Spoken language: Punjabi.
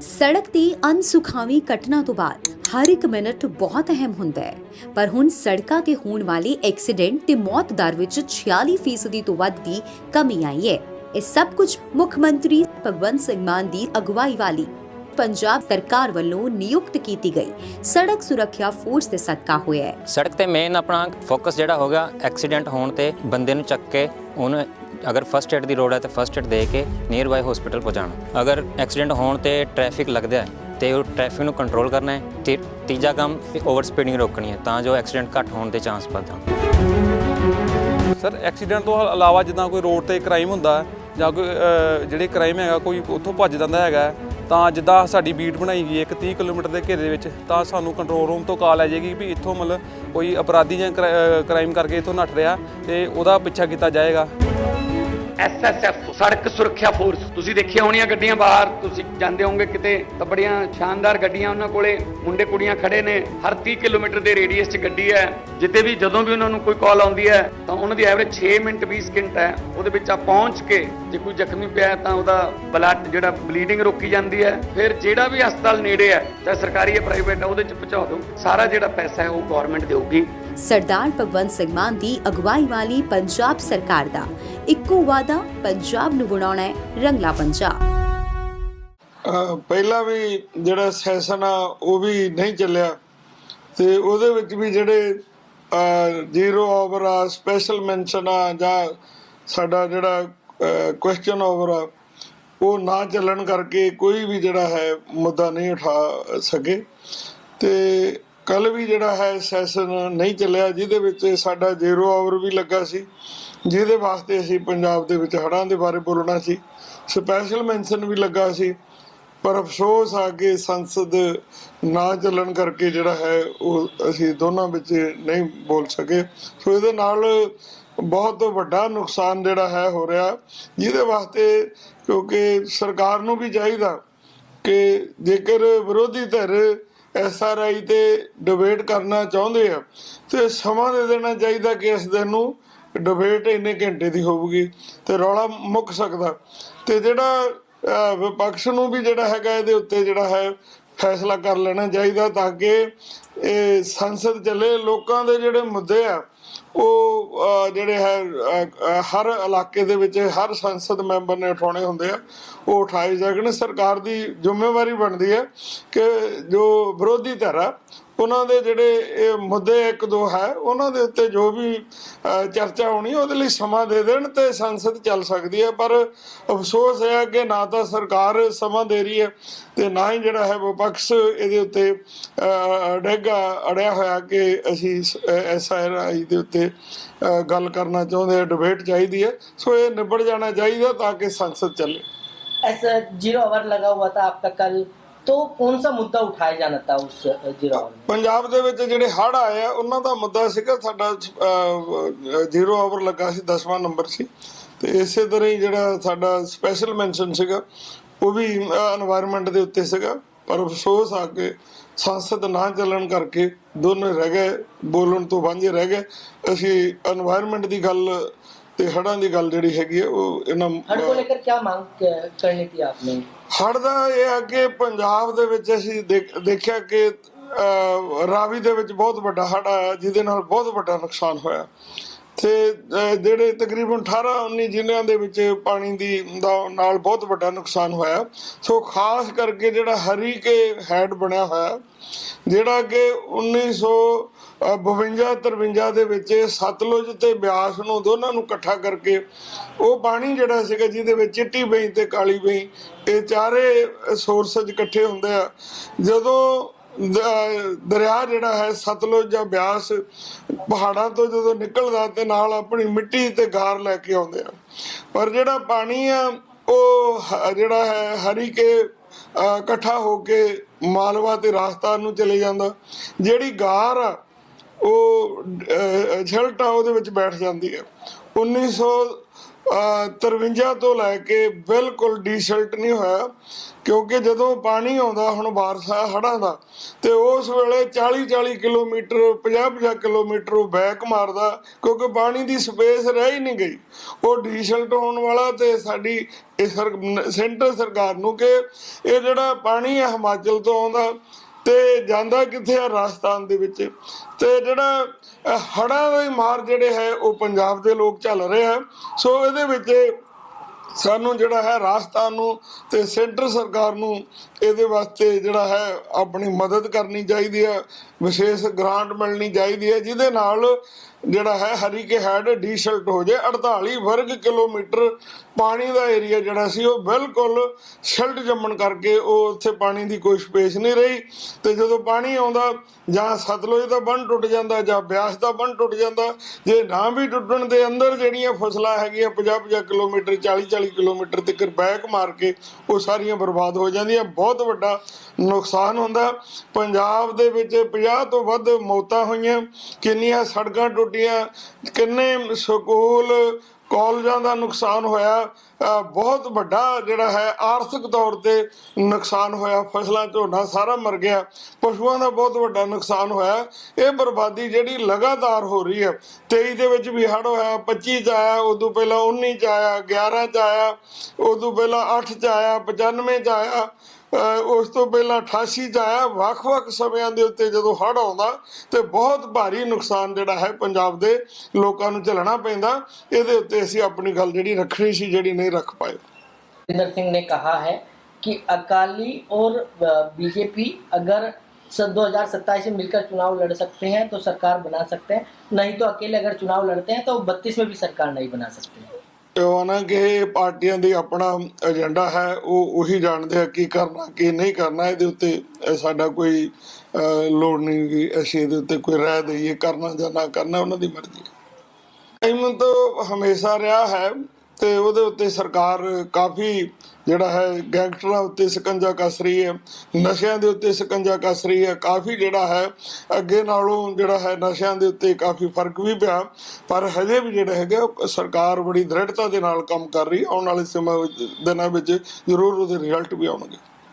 ਸੜਕ ਦੀ ਅਨਸੁਖਾਵੀ ਘਟਨਾ ਤੋਂ ਬਾਅਦ ਹਰ ਇੱਕ ਮਿੰਟ ਬਹੁਤ ਅਹਿਮ ਹੁੰਦਾ ਹੈ। ਪਰ ਹੁਣ ਸੜਕਾਂ ਤੇ ਹੋਣ ਵਾਲੇ ਐਕਸੀਡੈਂਟ ਤੇ ਮੌਤ ਦਰ ਵਿੱਚ 46% ਤੋਂ ਵੱਧ ਦੀ ਕਮੀ ਆਈ ਹੈ। ਇਹ ਸਭ ਕੁਝ ਮੁੱਖ ਮੰਤਰੀ ਭਗਵੰਤ ਸਿੰਘ ਮਾਨ ਦੀ ਅਗਵਾਈ ਵਾਲੀ ਪੰਜਾਬ ਸਰਕਾਰ ਵੱਲੋਂ ਨਿਯੁਕਤ ਕੀਤੀ ਗਈ। ਸੜਕ ਸੁਰੱਖਿਆ ਫੋਰਸ ਦੇ ਸਦਕਾ ਹੋਇਆ ਹੈ। ਸੜਕ ਤੇ ਮੇਨ ਆਪਣਾ ਫੋਕਸ ਜਿਹੜਾ ਹੋਗਾ ਐਕਸੀਡੈਂਟ ਹੋਣ ਤੇ ਬੰਦੇ ਨੂੰ ਚੱਕ ਕੇ ਉਹਨੂੰ ਅਗਰ ਫਸਟ ਏਡ ਦੀ ਲੋੜ ਹੈ ਤੇ ਫਸਟ ਏਡ ਦੇ ਕੇ ਨੀਅਰ ਬਾਈ ਹਸਪੀਟਲ ਪਹੁੰਚਾਉਣਾ। ਅਗਰ ਐਕਸੀਡੈਂਟ ਹੋਣ ਤੇ ਟ੍ਰੈਫਿਕ ਲੱਗਦਾ ਹੈ ਤੇ ਉਹ ਟ੍ਰੈਫਿਕ ਨੂੰ ਕੰਟਰੋਲ ਕਰਨਾ ਹੈ, ਤੇ ਤੀਜਾ ਕੰਮ ਓਵਰ ਸਪੀਡਿੰਗ ਰੋਕਣੀ ਹੈ, ਤਾਂ ਜੋ ਐਕਸੀਡੈਂਟ ਘੱਟ ਹੋਣ ਦੇ ਚਾਂਸ ਵੱਧ ਹੋਣ। ਸਰ ਐਕਸੀਡੈਂਟ ਤੋਂ ਇਲਾਵਾ ਜਿੱਦਾਂ ਕੋਈ ਰੋਡ ਤੇ ਕ੍ਰਾਈਮ ਹੁੰਦਾ ਜਾਂ ਕੋਈ ਜਿਹੜੇ ਕ੍ਰਾਈਮ ਹੈਗਾ, ਕੋਈ ਉੱਥੋਂ ਭੱਜ ਜਾਂਦਾ ਹੈਗਾ ਤਾਂ ਜਿੱਦਾਂ ਸਾਡੀ ਬੀਟ ਬਣਾਈ ਗਈ ਹੈ ਇੱਕ 30 ਕਿਲੋਮੀਟਰ ਦੇ ਘੇਰੇ ਦੇ ਵਿੱਚ, ਤਾਂ ਸਾਨੂੰ ਕੰਟਰੋਲ ਰੂਮ ਤੋਂ ਕਾਲ ਆ ਜਾਏਗੀ ਵੀ ਇੱਥੋਂ ਮਤਲਬ ਕੋਈ ਅਪਰਾਧੀ ਜਾਂ ਕ੍ਰਾਈਮ ਕਰਕੇ ਇੱਥੋਂ ਨੱਠ ਰਿਹਾ, ਤੇ ਉਹਦਾ ਪਿੱਛਾ ਕੀਤਾ ਜਾਏਗਾ। ਐਸਐਸਐਫ ਸੜਕ ਸੁਰੱਖਿਆ ਫੋਰਸ ਤੁਸੀਂ ਦੇਖਿਆ ਹੋਣੀਆਂ ਗੱਡੀਆਂ ਬਾਹਰ, ਤੁਸੀਂ ਜਾਂਦੇ ਹੋਵੋਗੇ ਕਿਤੇ ਤਾਂ ਬੜੀਆਂ ਸ਼ਾਨਦਾਰ ਗੱਡੀਆਂ ਉਹਨਾਂ ਕੋਲੇ। ਮੁੰਡੇ ਕੁੜੀਆਂ ਖੜੇ ਨੇ, ਹਰ 30 ਕਿਲੋਮੀਟਰ ਦੇ ਰੇਡੀਅਸ 'ਚ ਗੱਡੀ ਹੈ। ਜਿੱਤੇ ਵੀ ਜਦੋਂ ਵੀ ਉਹਨਾਂ ਨੂੰ ਕੋਈ ਕਾਲ ਆਉਂਦੀ ਹੈ, ਤਾਂ ਉਹਨਾਂ ਦੀ ਐਵਰੇਜ 6 ਮਿੰਟ 20 ਸਕਿੰਟ ਹੈ। ਉਹਦੇ ਵਿੱਚ ਆ ਪਹੁੰਚ ਕੇ, ਜੇ ਕੋਈ ਜ਼ਖਮੀ ਪਿਆ ਤਾਂ ਉਹਦਾ ਬਲੱਡ ਜਿਹੜਾ ਬਲੀਡਿੰਗ ਰੋਕੀ ਜਾਂਦੀ ਹੈ। ਫਿਰ ਜਿਹੜਾ ਵੀ ਹਸਪਤਾਲ ਨੇੜੇ ਹੈ, ਚਾਹੇ ਸਰਕਾਰੀ ਹੈ ਪ੍ਰਾਈਵੇਟ ਹੈ, ਉਹਦੇ 'ਚ ਪਹੁੰਚਾ ਦਿਓ। ਸਾਰਾ ਜਿਹੜਾ ਪੈਸਾ ਹੈ, ਉਹ ਗਵਰਨਮੈਂਟ ਦੇਊਗੀ। ਸਰਦਾਰ ਭਗਵੰਤ ਸਿੰਘ ਮਾਨ ਦੀ ਅਗਵਾਈ ਵਾਲੀ ਪੰਜਾਬ ਸਰਕਾਰ ਦਾ। ਇੱਕੋ ਵਾਅਦਾ ਪੰਜਾਬ ਨੂੰ ਬਣਾਉਣਾ ਹੈ, ਰੰਗਲਾ ਪੰਜਾਬ। ਅਹ ਪਹਿਲਾਂ ਵੀ ਜਿਹੜਾ ਸੈਸ਼ਨ ਆ, ਉਹ ਵੀ ਨਹੀਂ ਚੱਲਿਆ। ਤੇ ਉਹਦੇ ਵਿੱਚ ਵੀ ਜਿਹੜੇ ਜ਼ੀਰੋ ਓਵਰ ਆ ਸਪੈਸ਼ਲ ਮੈਂਸ਼ਨ ਆ, ਜਾਂ ਸਾਡਾ ਜਿਹੜਾ ਕੁਐਸਚਨ ਓਵਰ ਆ, ਉਹ ਨਾ ਚੱਲਣ ਕਰਕੇ ਕੋਈ ਵੀ ਜਿਹੜਾ ਹੈ, ਮੁੱਦਾ ਨਹੀਂ ਉਠਾ ਸਕੇ। ਤੇ ਕੱਲ ਵੀ ਜਿਹੜਾ ਹੈ ਸੈਸ਼ਨ ਨਹੀਂ ਚੱਲਿਆ, ਜਿਹਦੇ ਵਿੱਚ ਸਾਡਾ ਜ਼ੀਰੋ ਆਵਰ ਵੀ ਲੱਗਾ ਸੀ, ਜਿਹਦੇ ਵਾਸਤੇ ਅਸੀਂ ਪੰਜਾਬ ਦੇ ਵਿੱਚ ਹੜ੍ਹਾਂ ਦੇ ਬਾਰੇ ਬੋਲਣਾ ਸੀ ਸਪੈਸ਼ਲ ਮੈਂਸ਼ਨ ਵੀ ਲੱਗਾ ਸੀ, ਪਰ ਅਫਸੋਸ ਆ ਕਿ ਸੰਸਦ ਨਾ ਚੱਲਣ ਕਰਕੇ ਜਿਹੜਾ ਹੈ ਉਹ ਅਸੀਂ ਦੋਨਾਂ ਵਿੱਚ ਨਹੀਂ ਬੋਲ ਸਕੇ। ਸੋ ਇਹਦੇ ਨਾਲ ਬਹੁਤ ਵੱਡਾ ਨੁਕਸਾਨ ਜਿਹੜਾ ਹੈ ਹੋ ਰਿਹਾ, ਜਿਹਦੇ ਵਾਸਤੇ ਕਿਉਂਕਿ ਸਰਕਾਰ ਨੂੰ ਵੀ ਚਾਹੀਦਾ ਕਿ ਜੇਕਰ ਵਿਰੋਧੀ ਧਿਰ ਐਸਆਰਆਈ ਤੇ ਡਿਬੇਟ ਕਰਨਾ ਚਾਹੁੰਦੇ ਆ, ਤੇ ਸਮਾਂ ਦੇ ਦੇਣਾ ਚਾਹੀਦਾ ਕਿ ਇਸ ਦਿਨ ਨੂੰ ਡਿਬੇਟ ਇੰਨੇ ਘੰਟੇ ਦੀ ਹੋਊਗੀ, ਤੇ ਰੌਲਾ ਮੁੱਕ ਸਕਦਾ। ਤੇ ਜਿਹੜਾ ਵਿਪਕਸ਼ ਨੂੰ ਵੀ ਜਿਹੜਾ ਹੈਗਾ ਇਹਦੇ ਉੱਤੇ ਜਿਹੜਾ ਹੈ ਫੈਸਲਾ ਕਰ ਲੈਣਾ ਚਾਹੀਦਾ ਤਾਂ ਕਿ ਇਹ ਸੰਸਦ ਚੱਲੇ, ਲੋਕਾਂ ਦੇ ਜਿਹੜੇ ਮੁੱਦੇ ਆ ਉਹ ਜਿਹੜੇ ਹੈ ਹਰ ਇਲਾਕੇ ਦੇ ਵਿੱਚ ਹਰ ਸੰਸਦ ਮੈਂਬਰ ਨੇ ਉਠਾਉਣੇ ਹੁੰਦੇ ਆ। ਉਹ ਉਠਾਏ ਜਾਣ ਸਰਕਾਰ ਦੀ ਜ਼ਿੰਮੇਵਾਰੀ ਬਣਦੀ ਹੈ ਕਿ ਜੋ ਵਿਰੋਧੀ ਧਿਰ ਆ ਉਹਨਾਂ ਦੇ ਜਿਹੜੇ ਇਹ ਮੁੱਦੇ ਇੱਕ ਦੋ ਹੈ ਉਹਨਾਂ ਦੇ ਉੱਤੇ ਜੋ ਵੀ ਚਰਚਾ ਹੋਣੀ ਉਹਦੇ ਲਈ ਸਮਾਂ ਦੇ ਦੇਣ ਤੇ ਸੰਸਦ ਚੱਲ ਸਕਦੀ ਹੈ। ਪਰ ਅਫਸੋਸ ਹੈ ਕਿ ਨਾ ਤਾਂ ਸਰਕਾਰ ਸਮਾਂ ਦੇ ਰਹੀ ਹੈ ਤੇ ਨਾ ਹੀ ਜਿਹੜਾ ਹੈ ਵਿਪਕਸ਼ ਇਹਦੇ ਉੱਤੇ ਅਹ, ਅੜਿਆ ਹੋਇਆ ਕਿ ਅਸੀਂ ਐਸਆਰਆਈ ਦੇ ਉੱਤੇ ਗੱਲ ਕਰਨਾ ਚਾਹੁੰਦੇ ਆ ਡਿਬੇਟ ਚਾਹੀਦੀ ਹੈ। ਸੋ ਇਹ ਨਿਬੜ ਜਾਣਾ ਚਾਹੀਦਾ ਤਾਂ ਕਿ ਸੰਸਦ ਚੱਲੇ। ऐसा जीरो आवर लगा हुआ था आपका कल तो कौन सा मुद्दा उठाया जाना था उस जीरो आवर ਪੰਜਾਬ ਦੇ ਵਿੱਚ ਜਿਹੜੇ ਹੜ ਆਏ ਆ ਉਹਨਾਂ ਦਾ ਮੁੱਦਾ ਸੀਗਾ ਸਾਡਾ ਜ਼ੀਰੋ ਆਵਰ ਲੱਗਾ ਸੀ 10ਵਾਂ ਨੰਬਰ ਸੀ। ਤੇ ਇਸੇ ਤਰ੍ਹਾਂ ਹੀ ਜਿਹੜਾ ਸਾਡਾ ਸਪੈਸ਼ਲ ਮੈਂਸ਼ਨ ਸੀਗਾ ਉਹ ਵੀ এনवायरमेंट ਦੇ ਉੱਤੇ ਸੀਗਾ। ਪਰ ਅਫਸੋਸ ਆ ਕੇ ਸੰਸਦ ਨਾ ਚੱਲਣ ਕਰਕੇ ਦੋਨੇ ਰਹਿ ਗਏ ਬੋਲਣ ਤੋਂ ਵਾਂਝੇ ਰਹਿ ਗਏ। ਅਸੀਂ এনवायरमेंट ਦੀ ਗੱਲ ਤੇ ਹੜਾਂ ਦੀ ਗੱਲ ਜਿਹੜੀ ਹੈਗੀ ਹੈ ਉਹ ਇਹਨਾਂ ਹੜ ਕੋ ਲੈ ਕੇ ਕੀ ਮੰਗ ਕਰਨੀ ਸੀ ਆਪਨੇ ਹੜ ਦਾ ਇਹ ਹੈ ਕਿ ਪੰਜਾਬ ਦੇ ਵਿੱਚ ਅਸੀਂ ਦੇਖਿਆ ਕਿ ਰਾਵੀ ਦੇ ਵਿੱਚ ਬਹੁਤ ਵੱਡਾ ਹੜ ਆਇਆ ਜਿਹਦੇ ਨਾਲ ਬਹੁਤ ਵੱਡਾ ਨੁਕਸਾਨ ਹੋਇਆ। ਤੇ ਜਿਹੜੇ ਤਕਰੀਬਨ 18 19 ਜ਼ਿਲ੍ਹਿਆਂ ਦੇ ਵਿੱਚ ਪਾਣੀ ਦੀ, ਦਾ ਨਾਲ ਬਹੁਤ ਵੱਡਾ ਨੁਕਸਾਨ ਹੋਇਆ। ਸੋ ਖਾਸ ਕਰਕੇ ਜਿਹੜਾ ਹਰੀ ਕੇ ਹੈਡ ਬਣਿਆ ਹੋਇਆ, ਜਿਹੜਾ ਕਿ 1952 53 ਦੇ ਵਿੱਚ ਸਤਲੁਜ ਤੇ ਬਿਆਸ ਨੂੰ ਦੋਨਾਂ ਨੂੰ ਇਕੱਠਾ ਕਰਕੇ ਉਹ ਪਾਣੀ ਜਿਹੜਾ ਸੀਗਾ, ਜਿਹਦੇ ਵਿੱਚ ਚਿੱਟੀ ਬਈ ਤੇ ਕਾਲੀ ਬਈ ਇਹ ਚਾਰੇ ਸੋਰਸਜ ਇਕੱਠੇ ਹੁੰਦੇ ਆ। ਜਦੋਂ ਦਰਿਆ ਜਿਹੜਾ ਹੈ, ਸਤਲੁਜ ਜਾਂ ਬਿਆਸ, ਪਹਾੜਾਂ ਤੋਂ ਜਦੋਂ ਨਿਕਲਦਾ ਤੇ ਨਾਲ ਆਪਣੀ ਮਿੱਟੀ ਤੇ ਗਾਰ ਲੈ ਕੇ ਆਉਂਦੇ ਆ। ਪਰ ਜਿਹੜਾ ਪਾਣੀ ਆ, ਉਹ ਜਿਹੜਾ ਹੈ, ਹਰੀ ਕੇ ਇਕੱਠਾ ਹੋ ਕੇ ਮਾਲਵਾ ਤੇ ਰਾਜਸਥਾਨ ਨੂੰ ਚਲੇ ਜਾਂਦਾ। ਜਿਹੜੀ ਗਾਰ ਆ, ਉਹ ਛਲਟਾ ਉਹਦੇ ਵਿੱਚ ਬੈਠ ਜਾਂਦੀ ਹੈ 1900 ਅਹ 53 ਤੋਂ ਲੈ ਕੇ ਬਿਲਕੁਲ ਡੀਸਲਟ ਨਹੀਂ ਹੋਇਆ, ਕਿਉਂਕਿ ਜਦੋਂ ਪਾਣੀ ਆਉਂਦਾ ਹੁਣ ਬਾਰਸਾ ਹੜਾਂ ਦਾ ਤੇ ਉਸ ਵੇਲੇ 40 40 ਕਿਲੋਮੀਟਰ 50 50 ਕਿਲੋਮੀਟਰ ਉਹ ਬੈਕ ਮਾਰਦਾ ਕਿਉਂਕਿ ਪਾਣੀ ਦੀ ਸਪੇਸ ਰਹਿ ਹੀ ਨਹੀਂ ਗਈ। ਉਹ ਡੀਸਲਟ ਹੋਣ ਵਾਲਾ ਤੇ ਸਾਡੀ ਸੈਂਟਰ ਸਰਕਾਰ ਨੂੰ ਕਿ ਇਹ ਜਿਹੜਾ ਪਾਣੀ ਹੈ ਹਿਮਾਚਲ ਤੋਂ ਆਉਂਦਾ ਤੇ ਜਾਂਦਾ ਕਿੱਥੇ ਆ ਰਾਜਸਥਾਨ ਦੇ ਵਿੱਚ। ਤੇ ਜਿਹੜਾ ਅਹ, ਹੜ੍ਹਾਂ ਦੀ ਮਾਰ ਜਿਹੜੇ ਹੈ ਉਹ ਪੰਜਾਬ ਦੇ ਲੋਕ ਝੱਲ ਰਹੇ ਆ ਸੋ ਇਹਦੇ ਵਿੱਚ ਸਾਨੂੰ ਜਿਹੜਾ ਹੈ ਰਾਜਸਥਾਨ ਨੂੰ ਤੇ ਸੈਂਟਰ ਸਰਕਾਰ ਨੂੰ ਇਹਦੇ ਵਾਸਤੇ ਜਿਹੜਾ ਹੈ ਆਪਣੀ ਮਦਦ ਕਰਨੀ ਚਾਹੀਦੀ ਹੈ, ਵਿਸ਼ੇਸ਼ ਗ੍ਰਾਂਟ ਮਿਲਣੀ ਚਾਹੀਦੀ ਹੈ, ਜਿਹਦੇ ਨਾਲ ਜਿਹੜਾ ਹੈ ਹਰੀਕੇ ਹੈਡ ਡੀਸਲਟ ਹੋ ਜਾਏ 48 ਵਰਗ ਕਿਲੋਮੀਟਰ ਪਾਣੀ ਦਾ ਏਰੀਆ ਜਿਹੜਾ ਸੀ ਉਹ ਬਿਲਕੁਲ ਸਿਲਟ ਜੰਮਣ ਕਰਕੇ ਉਹ ਉੱਥੇ ਪਾਣੀ ਦੀ ਕੋਈ ਸਪੇਸ ਨਹੀਂ ਰਹੀ ਤੇ ਜਦੋਂ ਪਾਣੀ ਆਉਂਦਾ ਜਾਂ ਸਤਲੁਜ ਦਾ ਬੰਨ ਟੁੱਟ ਜਾਂਦਾ ਜਾਂ ਬਿਆਸ ਦਾ ਬੰਨ ਟੁੱਟ ਜਾਂਦਾ, ਜੇ ਨਾ ਵੀ ਟੁੱਟਣ ਦੇ ਅੰਦਰ ਜਿਹੜੀਆਂ ਫਸਲਾਂ ਹੈਗੀਆਂ 50-50 ਕਿਲੋਮੀਟਰ 40-40 ਕਿਲੋਮੀਟਰ ਤੱਕ ਬੈਕ ਮਾਰ ਕੇ ਉਹ ਸਾਰੀਆਂ ਬਰਬਾਦ ਹੋ ਜਾਂਦੀਆਂ, ਬਹੁਤ ਵੱਡਾ ਨੁਕਸਾਨ ਹੁੰਦਾ। ਪੰਜਾਬ ਦੇ ਵਿੱਚ 50 ਤੋਂ ਵੱਧ ਮੌਤਾਂ ਹੋਈਆਂ, ਕਿੰਨੀਆਂ ਸੜਕਾਂ ਟੁੱਟ ਟੁੱਟੀਆਂ ਕਿੰਨੇ ਸਕੂਲ, ਕਾਲਜਾਂ ਦਾ ਨੁਕਸਾਨ ਹੋਇਆ। ਬਹੁਤ ਵੱਡਾ ਜਿਹੜਾ ਹੈ, ਆਰਥਿਕ ਤੌਰ ਤੇ ਨੁਕਸਾਨ ਹੋਇਆ। ਫਸਲਾਂ, ਝੋਨਾ ਸਾਰਾ ਮਰ ਗਿਆ। ਪਸ਼ੂਆਂ ਦਾ ਬਹੁਤ ਵੱਡਾ ਨੁਕਸਾਨ ਹੋਇਆ। ਇਹ ਬਰਬਾਦੀ ਜਿਹੜੀ ਲਗਾਤਾਰ ਹੋ ਰਹੀ ਹੈ। 23 ਦੇ ਵਿੱਚ ਵੀ ਹੜ੍ਹ ਹੋਇਆ 25 ਚ ਆਇਆ, ਉਦੋਂ ਪਹਿਲਾਂ 19 ਚ ਆਇਆ 11 ਚ ਆਇਆ, ਉਦੋਂ ਪਹਿਲਾਂ 8 ਚ ਆਇਆ 95 ਚ ਆਇਆ। ਉਸ ਤੋਂ ਪਹਿਲਾਂ 88 ਚ ਆਇਆ ਵੱਖ-ਵੱਖ ਸਮਿਆਂ ਦੇ ਉੱਤੇ ਜਦੋਂ ਹੜ੍ਹ ਆਉਂਦਾ ਤੇ ਬਹੁਤ ਭਾਰੀ ਨੁਕਸਾਨ ਜਿਹੜਾ ਹੈ ਪੰਜਾਬ ਦੇ ਲੋਕਾਂ ਨੂੰ ਝੱਲਣਾ ਪੈਂਦਾ ਇਹਦੇ ਉੱਤੇ ਅਸੀਂ ਆਪਣੀ ਗੱਲ ਜਿਹੜੀ ਰੱਖਣੀ ਸੀ ਜਿਹੜੀ ਨਹੀਂ ਰੱਖ ਪਾਏ जितेंद्र सिंह ने कहा है कि अकाली और बीजेपी अगर सन 2027 में मिलकर चुनाव लड़ सकते हैं तो सरकार बना सकते हैं नहीं तो अकेले अगर चुनाव लड़ते हैं तो बत्तीस में भी सरकार नहीं बना सकते ਤੇ ਉਹ ਨਾ ਕਿ ਪਾਰਟੀਆਂ ਦੀ ਆਪਣਾ ਏਜੰਡਾ ਹੈ, ਉਹ ਉਹੀ ਜਾਣਦੇ ਆ ਕੀ ਕਰਨਾ, ਕੀ ਨਹੀਂ ਕਰਨਾ, ਇਹਦੇ ਉੱਤੇ ਅਹ ਸਾਡਾ ਕੋਈ ਲੋੜ ਨਹੀਂ ਕਿ ਅਸੀਂ ਇਹਦੇ ਉੱਤੇ ਕੋਈ ਰਾਏ ਦੇਈਏ, ਕਰਨਾ ਜਾਂ ਨਾ ਕਰਨਾ, ਉਹਨਾਂ ਦੀ ਮਰਜ਼ੀ ਹੈ। ਟਾਈਮ ਤੋਂ ਹਮੇਸ਼ਾ ਰਿਹਾ ਹੈ ਤੇ ਉਹਦੇ ਉੱਤੇ ਸਰਕਾਰ ਕਾਫੀ ਜਿਹੜਾ ਹੈ, ਗੈਂਗਸਟਰਾਂ ਉੱਤੇ ਸਕੰਜਾ ਕੱਸ ਰਹੀ ਹੈ, ਨਸ਼ਿਆਂ ਦੇ ਉੱਤੇ ਸਕੰਜਾ ਕੱਸ ਰਹੀ ਹੈ। ਕਾਫੀ ਜਿਹੜਾ ਹੈ, ਅੱਗੇ ਨਾਲੋਂ ਜਿਹੜਾ ਹੈ, ਨਸ਼ਿਆਂ ਦੇ ਉੱਤੇ ਕਾਫੀ ਫ਼ਰਕ ਵੀ ਪਿਆ। ਪਰ ਹਜੇ ਵੀ ਜਿਹੜਾ ਹੈਗਾ ਉਹ ਸਰਕਾਰ ਬੜੀ ਦ੍ਰਿੜਤਾ ਦੇ ਨਾਲ ਕੰਮ ਕਰ ਰਹੀ ਆਉਣ ਵਾਲੇ ਸਮਾਂ ਵਿੱਚ, ਦਿਨਾਂ ਵਿੱਚ ਜ਼ਰੂਰ ਉਹਦੇ ਰਿਜ਼ਲਟ ਵੀ ਆਉਣਗੇ।